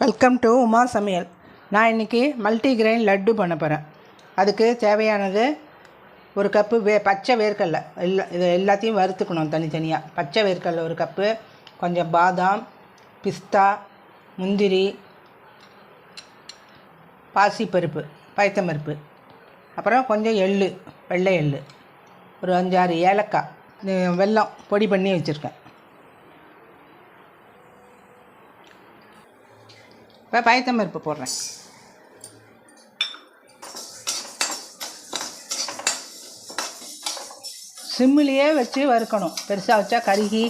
Welcome to Uma சமையல். நான் இன்றைக்கி மல்டி கிரெயின் லட்டு பண்ண போகிறேன் அதுக்கு தேவையானது ஒரு கப்பு வே பச்சை வேர்க்கடலை. எல்லா இது எல்லாத்தையும் வறுத்துக்கணும் தனித்தனியாக பச்சை வேர்க்கடலை ஒரு கப்பு கொஞ்சம் பாதாம் பிஸ்தா முந்திரி பாசிப்பருப்பு பயத்தம்பருப்பு. அப்புறம் கொஞ்சம் எள்ளு வெள்ளை எள்ளு. ஒரு அஞ்சாறு ஏலக்காய். வெல்லம் பொடி பண்ணி வச்சுருக்கேன். இப்போ பயத்தம்பருப்பு போடுறேன். சிம்மிலேயே வச்சு வறுக்கணும். பெருசாக வச்சா கருகி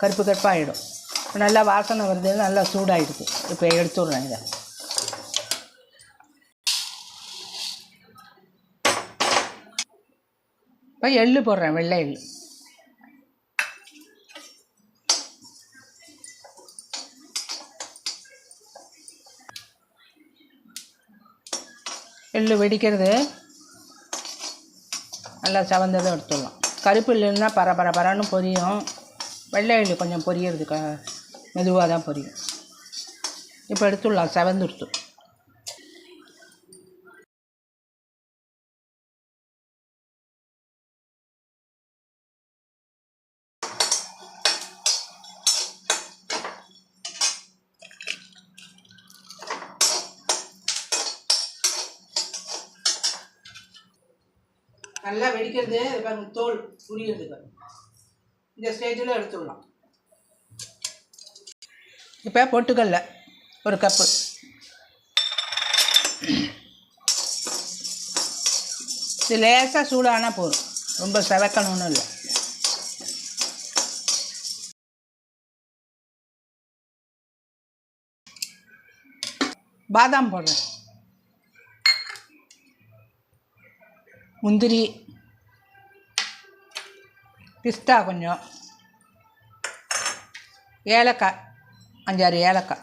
கருப்பு கருப்பாக ஆகிடும் நல்லா வாசனை வருது நல்லா சூடாகிடுது இப்போ எடுத்துடுறேன் இதை. இப்போ எள்ளு போடுறேன் வெள்ளை எள்ளு. எள்ளு வெடிக்கிறது. நல்லா செவந்ததை எடுத்துடலாம். கருப்பு இல்லைன்னா பர பர பரன்னு பொரியும். வெள்ளை எள்ளு கொஞ்சம் பொரியறது க மெதுவாக தான் பொரியும். இப்போ எடுத்துடலாம் செவந்துடுத்து. நல்லா வெடிக்கிறது பாருங்க தோல் புரியுறது பாருங்க. இந்த ஸ்டேஜில் எடுத்துடலாம். இப்போ பொட்டுக்கல்ல ஒரு கப்பு இது லேசாக சூடானா போதும். ரொம்ப செவக்கணும்னு இல்லை. பாதாம் போடுறேன். முந்திரி. பிஸ்தா கொஞ்சம். ஏலக்காய் அஞ்சாறு ஏலக்காய்.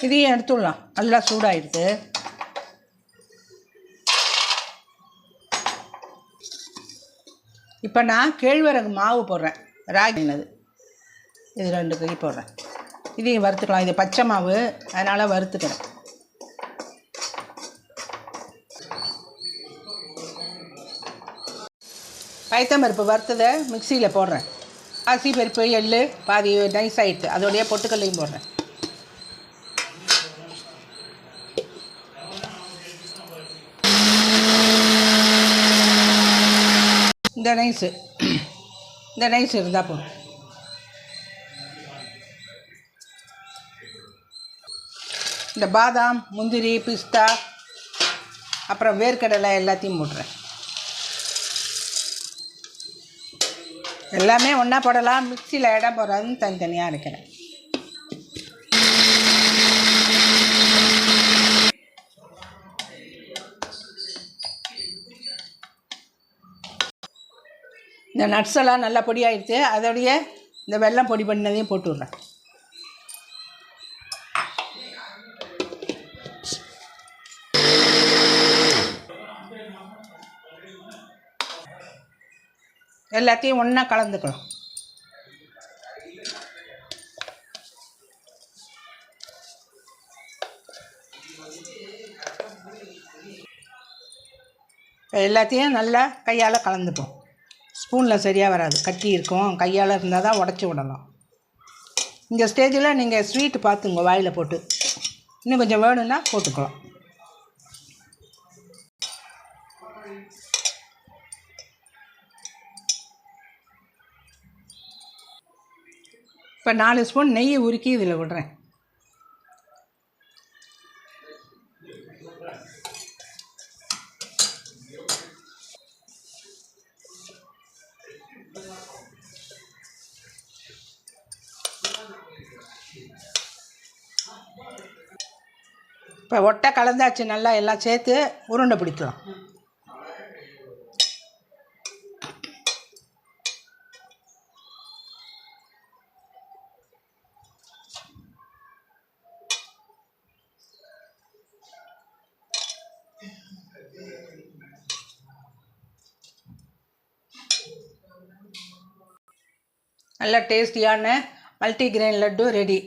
இதையும் எடுத்துடலாம். நல்லா சூடாயிடுது இப்போ நான் கேழ்வரகு மாவு போடுறேன். ராகினது இது ரெண்டு கை போடுறேன். இதையும் வறுத்துக்கலாம். இது பச்சை மாவு. அதனால் வறுத்துக்கிறேன். பயத்தம்பருப்பு வறுத்ததை மிக்சியில் போடுறேன். பாசி பருப்பு எள் பாதி நைஸ் ஆகிட்டு அதோடைய பொட்டுக்கல்லையும் போடுறேன். இந்த நைஸு இந்த நைஸ் இருந்தால் போதும். இந்த பாதாம் முந்திரி பிஸ்தா அப்புறம் வேர்க்கடலை எல்லாத்தையும் போடுறேன் எல்லாமே ஒன்றா போடலாம். மிக்சியில் இடம் போடுறதுன்னு தனித்தனியாக இருக்கிறேன் இந்த நட்ஸ் எல்லாம் நல்லா பொடி அதோடைய இந்த வெள்ளம் பொடி பண்ணதையும் போட்டு விட்றேன் எல்லாத்தையும் ஒன்றா கலந்துக்கணும். எல்லாத்தையும் நல்லா கையால் கலந்துப்போம். ஸ்பூனில் சரியாக வராது. கட்டி இருக்கும். கையால் இருந்தால் தான் உடச்சி விடலாம் இந்த ஸ்டேஜில் நீங்கள் ஸ்வீட்டு பார்த்துங்க வாயில் போட்டு. இன்னும் கொஞ்சம் வேணும்னா போட்டுக்கலாம். இப்போ நாலு ஸ்பூன் நெய் உருக்கி இதில் விடுறேன். இப்போ ஒட்டை கலந்தாச்சு நல்லா எல்லாம் சேர்த்து உருண்டை பிடிக்கலாம். நல்ல டேஸ்டியான மல்டிகிரெயின் லட்டு ரெடி